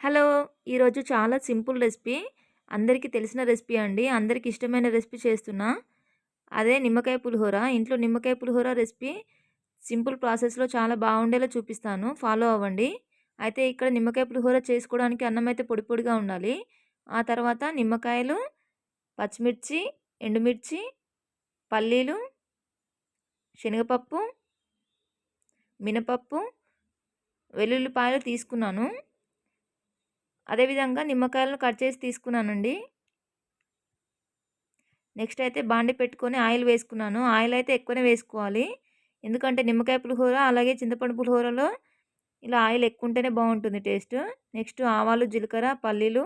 Hello ఈరోజు చాలా simple recipe. అందరికీ తెలిసిన రెసిపీ అండి. అందరికి ఇష్టమైన రెసిపీ చేస్తున్నా. అదే నిమ్మకాయ పులిహోర. ఇంట్లో నిమ్మకాయ పులిహోర రెసిపీ సింపుల్ ప్రాసెస్లో చాలా బాగుండేలా చూపిస్తాను. ఫాలో అవ్వండి. అయితే ఇక్కడ నిమ్మకాయ పులిహోర చేసుకోవడానికి అన్నం అయితే పొడి పొడిగా ఉండాలి. ఆ తర్వాత నిమ్మకాయలు పచ్చిమిర్చి ఎండుమిర్చి పల్లీలు శనగపప్పు మినపప్పు వెల్లుల్లిపాయలు తీసుకున్నాను. అదేవిధంగా నిమ్మకాయలను కట్ చేసి తీసుకున్నానండి. నెక్స్ట్ అయితే బాండి పెట్టుకొని ఆయిల్ వేసుకున్నాను. ఆయిల్ అయితే ఎక్కువనే వేసుకోవాలి. ఎందుకంటే నిమ్మకాయ పులిహోర అలాగే చింతపండు పులిహోరలో ఇలా ఆయిల్ ఎక్కువ ఉంటేనే బాగుంటుంది టేస్ట్. నెక్స్ట్ ఆవాలు జీలకర్ర పల్లీలు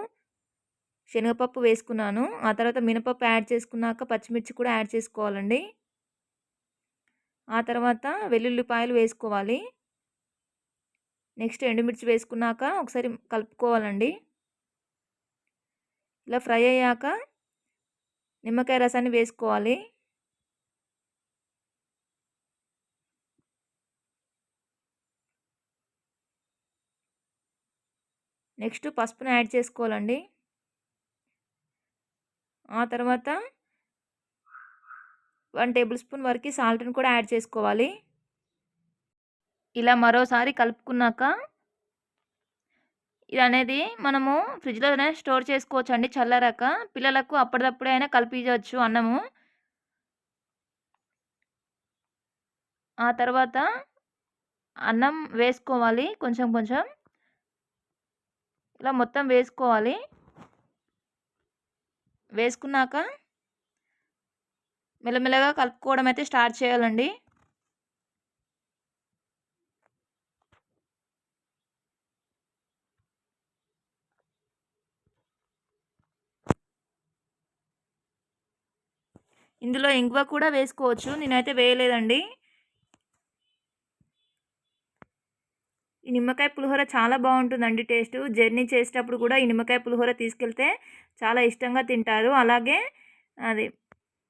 శనగపప్పు వేసుకున్నాను. ఆ తర్వాత మినపప్పు యాడ్ చేసుకున్నాక పచ్చిమిర్చి కూడా యాడ్ చేసుకోవాలండి. ఆ తర్వాత వెల్లుల్లిపాయలు వేసుకోవాలి. నెక్స్ట్ ఎండుమిర్చి వేసుకున్నాక ఒకసారి కలుపుకోవాలండి. ఇలా ఫ్రై అయ్యాక నిమ్మకాయ రసాన్ని వేసుకోవాలి. నెక్స్ట్ పసుపును యాడ్ చేసుకోవాలండి. ఆ తర్వాత వన్ టేబుల్ స్పూన్ వరకు సాల్ట్ని కూడా యాడ్ చేసుకోవాలి. ఇలా మరోసారి కలుపుకున్నాక ఇది అనేది మనము ఫ్రిడ్జ్లో స్టోర్ చేసుకోవచ్చు అండి చల్లరాక. పిల్లలకు అప్పటికప్పుడే అయినా కలిపించవచ్చు అన్నము. ఆ తర్వాత అన్నం వేసుకోవాలి కొంచెం కొంచెం. ఇలా మొత్తం వేసుకోవాలి. వేసుకున్నాక మెల్లమెల్లగా కలుపుకోవడం అయితే స్టార్ట్ చేయాలండి. ఇందులో ఇంగువ కూడా వేసుకోవచ్చు. నేనైతే వేయలేదండి. ఈ నిమ్మకాయ పులిహోర చాలా బాగుంటుందండి టేస్ట్. జర్నీ చేసేటప్పుడు కూడా ఈ నిమ్మకాయ పులిహోర తీసుకెళ్తే చాలా ఇష్టంగా తింటారు. అలాగే అది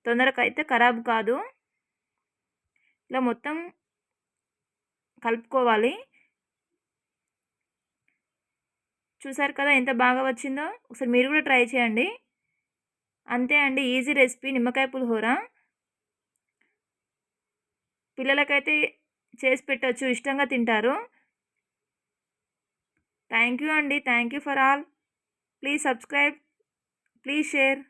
తొందరగా అయితే ఖరాబ్ కాదు. ఇలా మొత్తం కలుపుకోవాలి. చూసారు కదా ఎంత బాగా వచ్చిందో? ఒకసారి మీరు కూడా ట్రై చేయండి. అంతే అండి. ఈజీ రెసిపీ నిమ్మకాయ పులిహోర. పిల్లలకైతే చేసి పెట్టచ్చు. ఇష్టంగా తింటారు. థ్యాంక్ యూ అండి. Thank you for all. Please subscribe. Please share.